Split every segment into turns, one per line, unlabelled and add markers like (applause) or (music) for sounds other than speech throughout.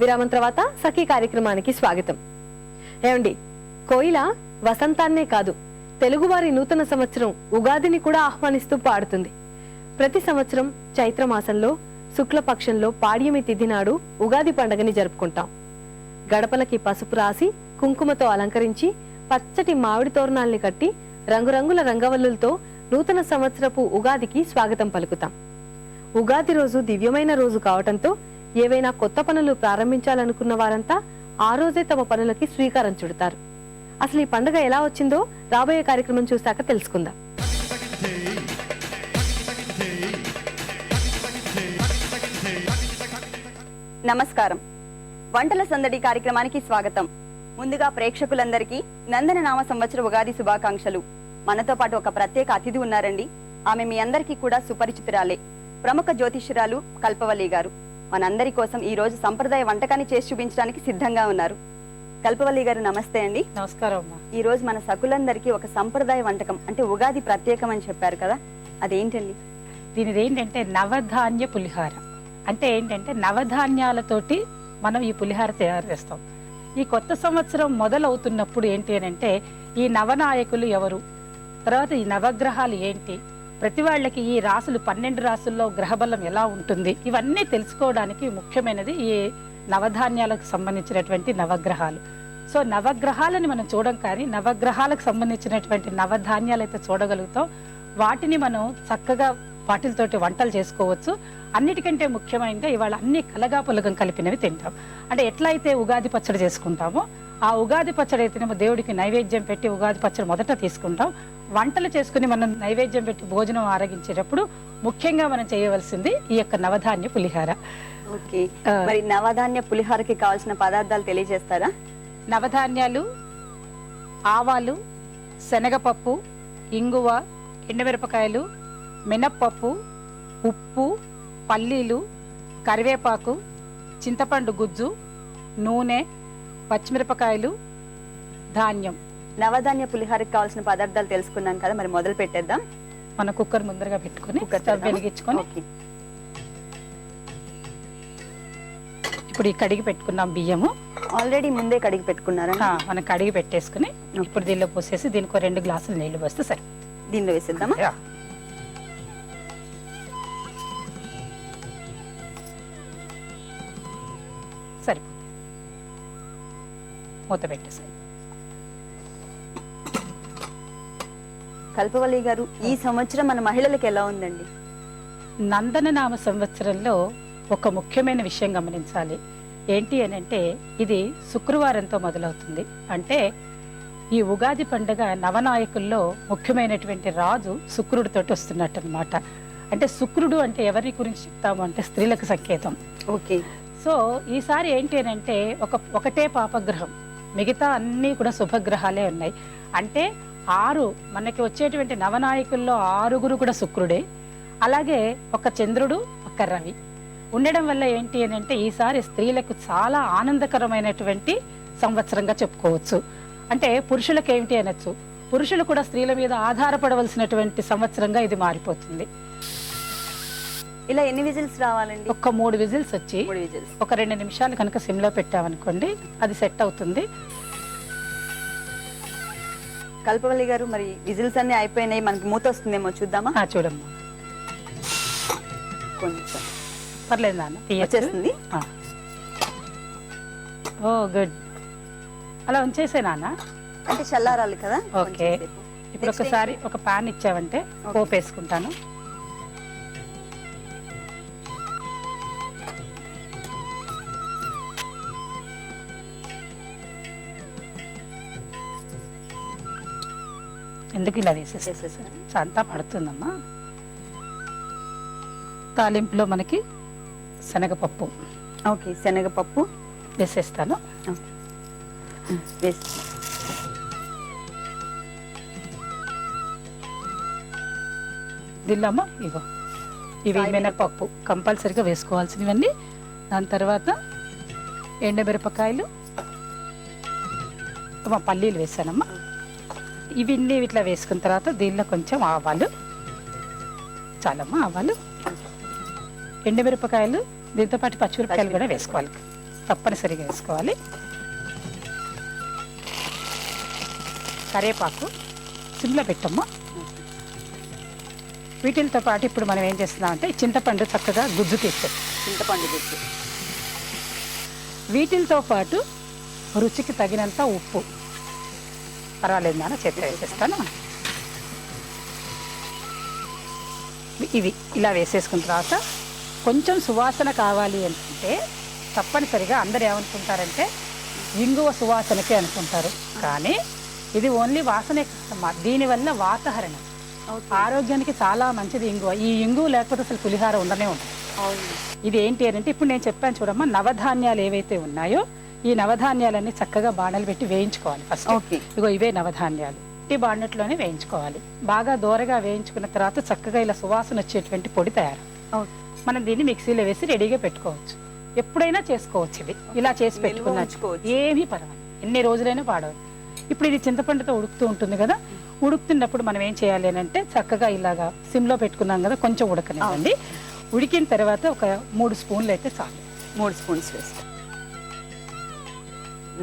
విరామం తర్వాత సఖీ కార్యక్రమానికి స్వాగతం. ఏమండి కోయిల వసంతాన్నే కాదు తెలుగువారి నూతన సంవత్సరం ఉగాదిని కూడా ఆహ్వానిస్తూ పాడుతుంది. ప్రతి సంవత్సరం చైత్రమాసంలో శుక్లపక్షంలో పాడ్యమి తిథి నాడు ఉగాది పండుగని జరుపుకుంటాం. గడపలకి పసుపు రాసి కుంకుమతో అలంకరించి పచ్చటి మామిడి తోరణాల్ని కట్టి రంగురంగుల రంగవల్లులతో నూతన సంవత్సరపు ఉగాదికి స్వాగతం పలుకుతాం. ఉగాది రోజు దివ్యమైన రోజు కావటంతో ఏవైనా కొత్త పనులు ప్రారంభించాలనుకున్న వారంతా ఆ రోజే తమ పనులకి శ్రీకారం చుడతారు. అసలు ఈ పండుగ ఎలా వచ్చిందో రాబోయే కార్యక్రమం చూశాక తెలుసుకుందాం.
నమస్కారం. వంటల సందడి కార్యక్రమానికి స్వాగతం. ముందుగా ప్రేక్షకులందరికీ నందన నామ సంవత్సర ఉగాది శుభాకాంక్షలు. మనతో పాటు ఒక ప్రత్యేక అతిథి ఉన్నారండి. ఆమె మీ అందరికీ కూడా సుపరిచితురాలే. ప్రముఖ జ్యోతిష్యురాలు కల్పవల్లి గారు. మనందరి కోసం ఈ రోజు సంప్రదాయ వంటకాన్ని చేసి చూపించడానికి సిద్ధంగా ఉన్నారు. కల్పవల్లి గారు నమస్తే అండి.
నమస్కారం అమ్మా.
ఈ రోజు మన సకులందరికీ ఒక సంప్రదాయ వంటకం అంటే ఉగాది ప్రత్యేకం అని చెప్పారు కదా అదేంటండి?
దీనిది ఏంటంటే నవధాన్య పులిహార. అంటే ఏంటంటే నవధాన్యాలతోటి మనం ఈ పులిహార తయారు చేస్తాం. ఈ కొత్త సంవత్సరం మొదలవుతున్నప్పుడు ఏంటి అని అంటే ఈ నవనాయకులు ఎవరు? తర్వాత ఈ నవగ్రహాలు ఏంటి? ప్రతి వాళ్ళకి ఈ రాసులు పన్నెండు రాసుల్లో గ్రహబలం ఎలా ఉంటుంది? ఇవన్నీ తెలుసుకోవడానికి ముఖ్యమైనది ఈ నవధాన్యాలకు సంబంధించినటువంటి నవగ్రహాలు. సో నవగ్రహాలని మనం చూడం కానీ నవగ్రహాలకు సంబంధించినటువంటి నవధాన్యాలు అయితే చూడగలుగుతాం. వాటిని మనం చక్కగా వాటితోటి వంటలు చేసుకోవచ్చు. అన్నిటికంటే ముఖ్యమైనది ఇవాళ అన్ని కలగా పులగం కలిపినవి తింటాం. అంటే ఎట్లయితే ఉగాది పచ్చడి చేసుకుంటామో ఆ ఉగాది పచ్చడి అయితేనేమో దేవుడికి నైవేద్యం పెట్టి ఉగాది పచ్చడి మొదట తీసుకుంటాం. వంటలు చేసుకుని మనం నైవేద్యం పెట్టి భోజనం ఆరగించేటప్పుడు ముఖ్యంగా మనం చేయవలసింది ఈ యొక్క నవధాన్య పులిహార.
ఓకే. మరి నవధాన్య పులిహోరకి కావాల్సిన పదార్థాలు తెలియజేస్తారా?
నవధాన్యాలు ఆవాలు శనగపప్పు ఇంగువ ఎండుమిరపకాయలు మినప్పప్పు ఉప్పు పల్లీలు కరివేపాకు చింతపండు గుజ్జు నూనె పచ్చిమిరపకాయలు ధాన్యం.
నవధాన్య పులిహోరకి కావాల్సిన పదార్థాలు తెలుసుకున్నాం కదా మరి మొదలు పెట్టేద్దాం.
మన కుక్కర్ ముందరగా పెట్టుకొని స్టవ్? వెలిగించుకొని ఇప్పుడు ఈ కడిగి పెట్టుకున్నాం బియ్యము.
ఆల్రెడీ ముందే కడిగి పెట్టుకున్నారా?
మనం కడిగి పెట్టేసుకుని ఇప్పుడు దీనిలో పోసేసి దీనికి రెండు గ్లాసులు నీళ్ళు పోస్తే సరే.
దీనిలో వేసేద్దామా.
సరిపోతుంది. మూత పెట్టేసాయి.
కల్పవల్లి గారు ఈ సంవత్సరం మన మహిళలకు ఎలా ఉందండి?
నందననామ సంవత్సరంలో ఒక ముఖ్యమైన విషయం గమనించాలి. ఏంటి అని అంటే ఇది శుక్రవారంతో మొదలవుతుంది. అంటే ఈ ఉగాది పండుగ నవనాయకుల్లో ముఖ్యమైనటువంటి రాజు శుక్రుడితోటి వస్తున్నట్టు అనమాట అంటే శుక్రుడు అంటే ఎవరి గురించి చెప్తాము అంటే స్త్రీలకు సంకేతం.
ఓకే.
సో ఈసారి ఏంటి అని అంటే ఒక ఒకటే పాపగ్రహం. మిగతా అన్నీ కూడా శుభగ్రహాలే ఉన్నాయి. అంటే ఆరు మనకి వచ్చేటువంటి నవనాయకుల్లో ఆరుగురు కూడా శుక్రుడే. అలాగే ఒక చంద్రుడు ఒక రవి. ఉండడం వల్ల ఏంటి అని అంటే ఈసారి స్త్రీలకు చాలా ఆనందకరమైనటువంటి సంవత్సరంగా చెప్పుకోవచ్చు. అంటే పురుషులకు ఏమిటి అనొచ్చు? పురుషులు కూడా స్త్రీల మీద ఆధారపడవలసినటువంటి సంవత్సరంగా ఇది మారిపోతుంది.
ఇలా ఎన్ని విజిల్స్ రావాలండి?
ఒక్క మూడు విజిల్స్ వచ్చి
మూడు విజిల్స్.
ఒక రెండు నిమిషాలు కనుక సిమ్లో పెట్టామనుకోండి అది సెట్ అవుతుంది.
కల్పవల్లి గారు మరి విజిల్స్ అన్ని అయిపోయినాయి మనకి మూత వస్తుందేమో చూద్దామా
ఆ, చూడమ్మా
కొంచెం
పర్లేదు నాన్న తీయొచ్చు.
వచ్చేస్తుంది
ఆ. ఓ గుడ్ అలా ఉంచేసే నాన్న
అంటే చల్లారాలి కదా
ఓకే.
కొంచెం సేపు.
ఇప్పుడు ఒకసారి ఒక పాన్ ఇచ్చావంటే. పోపు వేసుకుంటాను ఎందుకు ఇలా వేసేసి
చేసేసాను.
అంతా పడుతుందమ్మా. తాలింపులో మనకి శనగపప్పు.
ఓకే శనగపప్పు.
వేసేస్తాను.
వేసి
దీనిలో అమ్మ ఇగో. ఇవి మినపప్పు. కంపల్సరిగా వేసుకోవాల్సినవన్నీ. దాని తర్వాత ఎండమిరపకాయలు పల్లీలు వేసానమ్మా. ఇవన్నీ ఇట్లా వేసుకున్న తర్వాత దీనిలో కొంచెం ఆవాలు. చాలమ్మా ఆవాలు. ఎండుమిరపకాయలు దీంతో పాటు పచ్చిమిరపకాయలు కూడా వేసుకోవాలి. తప్పనిసరిగా వేసుకోవాలి. కరేపాకు సిమ్లో పెట్టమ్మా. వీటితో పాటు ఇప్పుడు మనం ఏం చేస్తున్నామంటే చింతపండు చక్కగా గుజ్జు తీస్తాం.
చింతపండు గుజ్జు.
వీటితో పాటు రుచికి తగినంత ఉప్పు. పర్వాలేదు నాన్న చేతిలో వేసేస్తాను. ఇవి ఇలా వేసేసుకున్న తర్వాత కొంచెం సువాసన కావాలి అనుకుంటే తప్పనిసరిగా అందరు ఏమనుకుంటారంటే ఇంగువ సువాసనకి అనుకుంటారు. కానీ ఇది ఓన్లీ వాసనే దీనివల్ల వాతహరణం. ఆరోగ్యానికి చాలా మంచిది ఇంగువ. ఈ ఇంగువ లేకపోతే అసలు పులిహార ఉండనే ఉంటుంది ఇది ఏంటి అని అంటే ఇప్పుడు నేను చెప్పాను చూడమ్మా నవధాన్యాలు ఏవైతే ఉన్నాయో ఈ నవధాన్యాలన్నీ చక్కగా బాణలు పెట్టి వేయించుకోవాలి ఫస్ట్ ఇగో ఇవే నవధాన్యాలు. ఈ బాండట్లోనే వేయించుకోవాలి. బాగా దోరగా వేయించుకున్న తర్వాత చక్కగా ఇలా సువాసన వచ్చేటువంటి పొడి తయారు. మనం దీన్ని మిక్సీలో వేసి రెడీగా పెట్టుకోవచ్చు. ఎప్పుడైనా చేసుకోవచ్చు ఇది. ఇలా చేసి పెట్టుకున్నా. ఏమీ పర్వాలేదు. ఎన్ని రోజులైనా పాడవదు ఇప్పుడు ఇది చింతపండుతో ఉడుకుతూ ఉంటుంది కదా. ఉడుకుతున్నప్పుడు మనం ఏం చేయాలి అని అంటే చక్కగా ఇలాగా సిమ్లో పెట్టుకున్నాం కదా కొంచెం ఉడకనివ్వండి. ఉడికిన తర్వాత ఒక మూడు స్పూన్లు అయితే చాలు.
మూడు స్పూన్స్ వేస్తాం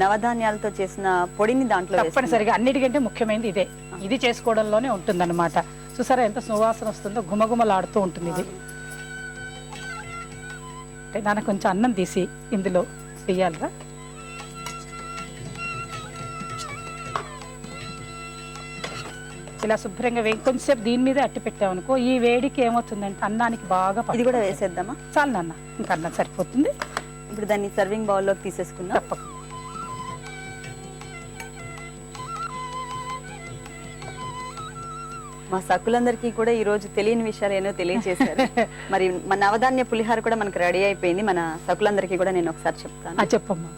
నవధాన్యాలతో చేసిన పొడిని దాంట్లో.
తప్పనిసరిగా అన్నిటికంటే ముఖ్యమైనది ఇదే. ఇది చేసుకోవడంలోనే ఉంటుందన్నమాట. చూసారా ఎంత సువాసన వస్తుందో గుమగుమలాడుతూ ఉంటుంది ఇది. అంటే నాన్న కొంచెం అన్నం తీసి ఇందులో వేయాలిరా. ఇలా శుభ్రంగా వే కొంచెంసేపు దీని మీద అట్టి పెట్టామనుకో ఈ వేడికి ఏమవుతుందంటే అన్నానికి బాగా
ఇది కూడా. వేసేద్దామా?
చాలు నాన్న ఇంకా అన్నం సరిపోతుంది.
ఇప్పుడు దాన్ని సర్వింగ్ బౌల్లోకి తీసేసుకుందాం.
తప్పకుండా.
మా సక్కులందరికీ కూడా ఈ రోజు తెలియని విషయాలు ఏనో తెలియజేశారు. (laughs) మరి మన నవధాన్య పులిహార కూడా మనకు రెడీ అయిపోయింది. మన సక్కులందరికీ కూడా నేను ఒకసారి చెప్తాను.
చెప్పమ్మా.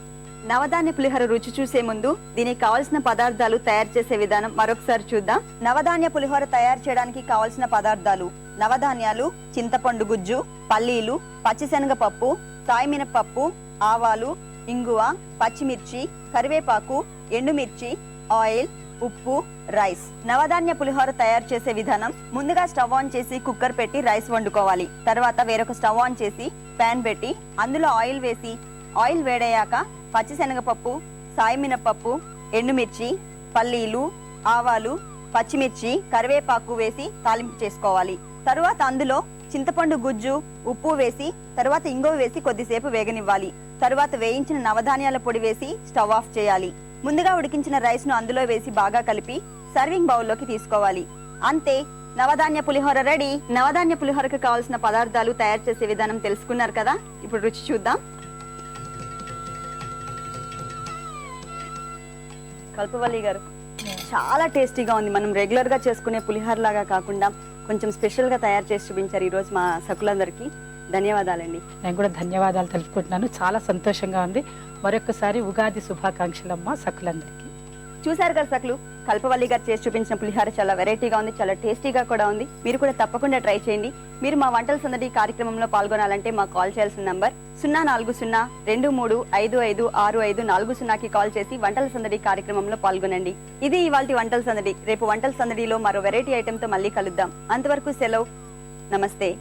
నవధాన్య పులిహోర రుచి చూసే ముందు దీనికి కావాల్సిన పదార్థాలు తయారు చేసే విధానం మరొకసారి చూద్దాం. నవధాన్య పులిహోర తయారు చేయడానికి కావాల్సిన పదార్థాలు నవధాన్యాలు చింతపండు గుజ్జు పల్లీలు పచ్చిశనగపప్పు సాయమినపప్పు ఆవాలు ఇంగువ పచ్చిమిర్చి కరివేపాకు ఎండుమిర్చి ఆయిల్ ఉప్పు రైస్. నవధాన్య పులిహోర తయారు చేసే విధానం ముందుగా స్టవ్ ఆన్ చేసి కుక్కర్ పెట్టి రైస్ వండుకోవాలి. తర్వాత వేరొక స్టవ్ ఆన్ చేసి ప్యాన్ పెట్టి అందులో ఆయిల్ వేసి ఆయిల్ వేడయ్యాక పచ్చిశనగపప్పు సాయమినపప్పు ఎండుమిర్చి పల్లీలు ఆవాలు పచ్చిమిర్చి కరివేపాకు వేసి తాలింపు చేసుకోవాలి. తరువాత అందులో చింతపండు గుజ్జు ఉప్పు వేసి తరువాత ఇంగువ వేసి కొద్దిసేపు వేగనివ్వాలి. తరువాత వేయించిన నవధాన్యాల పొడి వేసి స్టవ్ ఆఫ్ చేయాలి. ముందుగా ఉడికించిన రైస్ను అందులో వేసి బాగా కలిపి సర్వింగ్ బౌల్లోకి తీసుకోవాలి. అంతే నవధాన్య పులిహోర రెడీ. నవధాన్య పులిహోరకు కావాల్సిన పదార్థాలు తయారు చేసే విధానం తెలుసుకున్నారు కదా? ఇప్పుడు రుచి చూద్దాం. కల్పవల్లి గారు చాలా టేస్టీగా ఉంది. మనం రెగ్యులర్గా చేసుకునే పులిహోర లాగా కాకుండా కొంచెం స్పెషల్గా తయారు చేసి చూపించారు ఈ రోజు మా సకులందరికీ. ధన్యవాదాలండి.
నేను కూడా ధన్యవాదాలు తెలుపుకుంటున్నాను. చాలా సంతోషంగా ఉంది. మరొకసారి ఉగాది శుభాకాంక్షలమ్మ సకులందరికీ.
చూసారు కదా సకులు? కల్పవల్లి గారు చేసి చూపించిన పులిహోర చాలా వెరైటీగా ఉంది చాలా టేస్టీగా కూడా ఉంది. మీరు కూడా తప్పకుండా ట్రై చేయండి. మీరు మా వంటల సందడి కార్యక్రమంలో పాల్గొనాలంటే మాకు కాల్ చేయాల్సిన నంబర్ సున్నా నాలుగు సున్నా రెండు మూడు ఐదు ఐదు ఆరు ఐదు నాలుగు సున్నాకి కాల్ చేసి వంటల సందడి కార్యక్రమంలో పాల్గొనండి. ఇది ఇవాల్టి వంటల సందడి. రేపు వంటల సందడిలో మరో వెరైటీ ఐటెంతో మళ్ళీ కలుద్దాం. అంతవరకు సెలవు. నమస్తే.